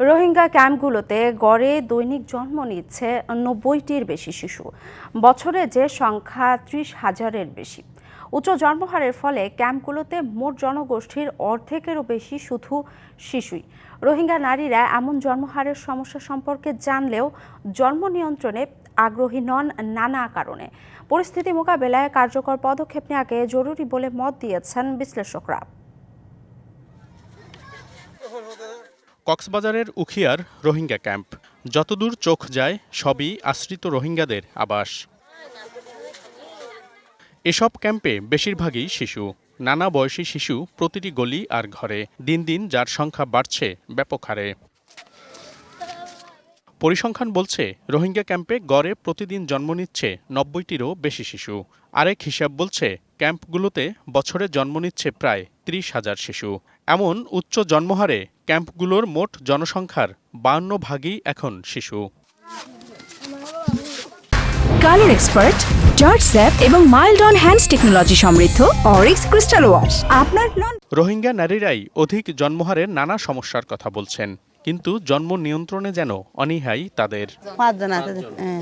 রোহিঙ্গা ক্যাম্পগুলোতে গড়ে দৈনিক জন্ম নিচ্ছে নব্বইটির বেশি শিশু। বছরে যে সংখ্যা ত্রিশ হাজারের বেশি। উচ্চ জন্মহারের ফলে ক্যাম্পগুলোতে মোট জনগোষ্ঠীর অর্ধেকেরও বেশি শুধু শিশুই। রোহিঙ্গা নারীরা এমন জন্মহারের সমস্যা সম্পর্কে জানলেও জন্ম নিয়ন্ত্রণে আগ্রহী নন নানা কারণে। পরিস্থিতি মোকাবেলায় কার্যকর পদক্ষেপ নেওয়াকে জরুরি বলে মত দিয়েছেন বিশ্লেষকরা। কক্সবাজারের উখিয়ার রোহিঙ্গা ক্যাম্প। যতদূর চোখ যায়, সবই আশ্রিত রোহিঙ্গাদের আবাস। এসব ক্যাম্পে বেশিরভাগই শিশু। নানা বয়সী শিশু প্রতিটি গলি আর ঘরে। দিন দিন যার সংখ্যা বাড়ছে, ব্যাপক হারে। পরিসংখ্যান বলছে, রোহিঙ্গা ক্যাম্পে গড়ে প্রতিদিন জন্ম নিচ্ছে নব্বইটিরও বেশি শিশু। আরেক হিসাব বলছে, ক্যাম্পগুলোতে বছরে জন্ম নিচ্ছে প্রায় ত্রিশ হাজার শিশু। এমন উচ্চ জন্মহারে ক্যাম্পগুলোর মোট জনসংখ্যার বান্ন ভাগই এখন শিশু। কালার এক্সপার্ট জর্জ স্যাপ এবং মাইল্ড অন হ্যান্ডস টেকনোলজি সমৃদ্ধ অরিক্স ক্রিস্টাল ওয়াশ। আপনার রোহিঙ্গা নারীরাই অধিক জন্মহারের নানা সমস্যার কথা বলছেন কিন্তু জন্ম নিয়ন্ত্রণে যেন অনীহাই তাদের। পাঁচজন আছে হ্যাঁ।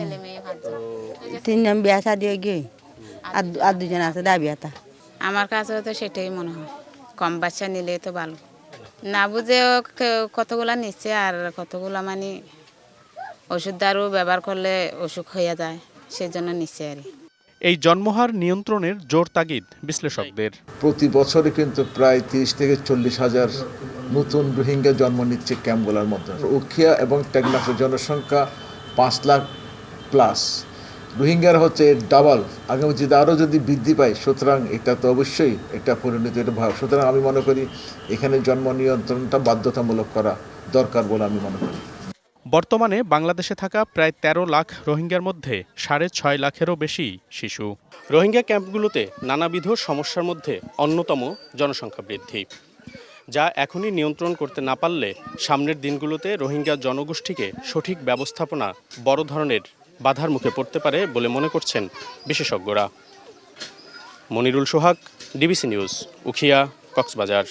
তিনজন বিয়া শাদি গিয়ে আর দুজন আছে আমার কাছে তো সেটাই মনে হয়। কম বাচ্চা নিলে তো ভালো। না বুঝেও কে- কতগুলা নিচ্ছে আর কতগুলা মানে ওষুধ দারু ব্যবহার করলে অসুখ হয়ে যায় সেজন্য নিচ্ছে আর। এই জন্মহার নিয়ন্ত্রণের জোর তাগিদ বিশ্লেষকদের। প্রতি বছরে কিন্তু প্রায় তিরিশ থেকে চল্লিশ হাজার নতুন রোহিঙ্গা জন্ম নিচ্ছে ক্যাম্পগুলোর মধ্যে। উখিয়া এবং টেকনাফের জনসংখ্যা পাঁচ লাখ প্লাস রোহিঙ্গার হচ্ছে ডাবল। আগামী যদি আরও যদি বৃদ্ধি পায়, সুতরাং এটা তো অবশ্যই এটা ভাব সুতরাং আমি মনে করি এখানে জন্ম নিয়ন্ত্রণটা বাধ্যতামূলক করা দরকার বলে আমি মনে করি। বর্তমানে বাংলাদেশে থাকা প্রায় ১৩ লাখ রোহিঙ্গার মধ্যে সাড়ে ছয় লাখেরও বেশি শিশু। রোহিঙ্গা ক্যাম্পগুলোতে নানাবিধ সমস্যার মধ্যে অন্যতম জনসংখ্যা বৃদ্ধি, যা এখনই নিয়ন্ত্রণ করতে না পারলে সামনের দিনগুলোতে রোহিঙ্গা জনগোষ্ঠীকে সঠিক ব্যবস্থাপনা বড় ধরনের বাধার মুখে পড়তে পারে বলে মনে করছেন বিশেষজ্ঞরা। Monirul Sohag DBC news Ukhiya Cox's Bazar.